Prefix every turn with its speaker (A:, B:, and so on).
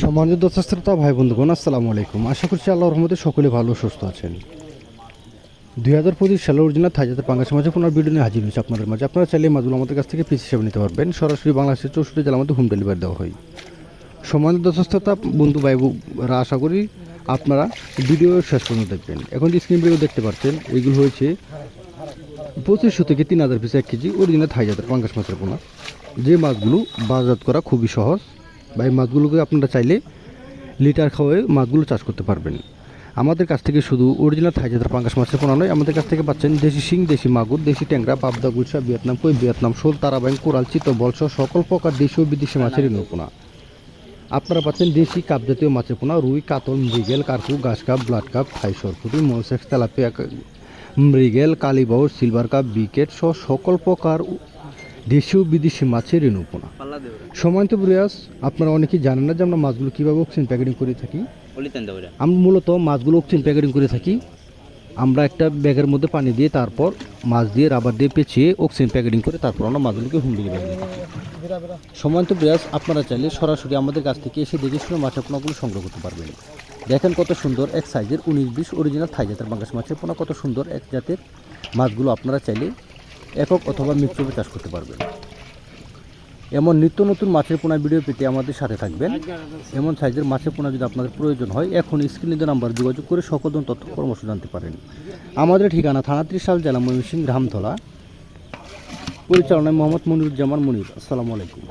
A: সম্মানিত দর্শকশ্রোতা ভাই বন্ধুগণ, আসসালামু আলাইকুম। আশা করছি আল্লাহর রহমতে সকলে ভালো সুস্থ আছেন। দুই হাজার পঁচিশ সালের অরিজিনাল থাইজাতের পাঙ্গাস মাঝে পুনর ভিডিও নিয়ে হাজির হয়েছে আপনাদের মাঝে। আপনারা চাইলে মাছগুলো আমাদের কাছ থেকে পিস হিসেবে নিতে পারবেন। সরাসরি বাংলাদেশের চৌষট্টি জেলার মধ্যে হোম ডেলিভারি দেওয়া হয়। সম্মানিত দর্শকশ্রোতা বন্ধু, ভাই বোনরা আশা করি আপনারা ভিডিও শেষ পর্যন্ত দেখবেন। এখন যে স্ক্রিন ভিডিও দেখতে পাচ্ছেন এইগুলো হয়েছে পঁচিশশো থেকে তিন হাজার পিস এক কেজি অরিজিনাল থাইজাতের পাঙ্গাস মাছের পোনা যে মাছগুলো বাজারজাত করা খুবই সহজ বা এই মাছগুলোকে আপনারা চাইলে লিটার খাওয়ায় মাছগুলো চাষ করতে পারবেন। আমাদের কাছ থেকে শুধু অরিজিনাল থাইজাতের পাঙ্গাস মাছের পোনা নয়, আমাদের কাছ থেকে পাচ্ছেন দেশি শিং, দেশি মাগুর, দেশি ট্যাংরা, পাবদা, গুলশা, ভিয়েতনাম, কই, ভিয়েতনাম, শোল তারাবাইন কোরাল, চিতবল সহ সকল প্রকার দেশি ও বিদেশি মাছের পোনা। আপনারা পাচ্ছেন দেশি কাপ জাতীয় মাছের পোনা, রুই, কাতল, মৃগেল, কার্পু গাছ কাপ, ব্লাড কাপ, থাই সরপুটি মনোসেক্স তেলাপিয়া, মৃগেল কালীবাউর সিলভার কাপ, বিকেট সহ সকল প্রকার দেশীয় বিদেশি মাছের রেণুপোনা সময়ন্ত প্রয়াস আপনারা অনেকেই জানেন না যে আমরা মাছগুলো কীভাবে অক্সিজেন প্যাকেটিং করে থাকি।
B: তো
A: আমরা মূলত মাছগুলো অক্সিজেন প্যাকেটিং করে থাকি। আমরা একটা ব্যাগের মধ্যে পানি দিয়ে তারপর মাছ দিয়ে রাবার দিয়ে পেঁচিয়ে অক্সিজেন প্যাকেটিং করে তারপর আমরা মাছগুলোকে হোম ডেলিভারি দিই সময়ন্ত প্রয়াস আপনারা চাইলে সরাসরি আমাদের কাছ থেকে এসে দেখে শুনে মাছের পোনাগুলো সংগ্রহ করতে পারবেন। দেখেন কত সুন্দর এক সাইজের উনিশ বিশ অরিজিনাল থাই জাতের বাংলাদেশ মাছের পোনা কত সুন্দর এক জাতের মাছগুলো আপনারা চাইলে একক অথবা মিক্সরূপে চাষ করতে পারবেন। এমন নিত্য নতুন মাছের পোনা ভিডিও পেতে আমাদের সাথে থাকবেন। এমন সাইজের মাছের পোনা যদি আপনাদের প্রয়োজন হয় এখন স্ক্রিনে নাম্বার যোগাযোগ করে সকল তথ্য পরামর্শ জানতে পারেন। আমাদের ঠিকানা থানা ত্রিশাল, জেলা ময়মনসিংহ রামতলা পরিচালনায় মোহাম্মদ মনিরুজ্জামান মনির। আসসালামু আলাইকুম।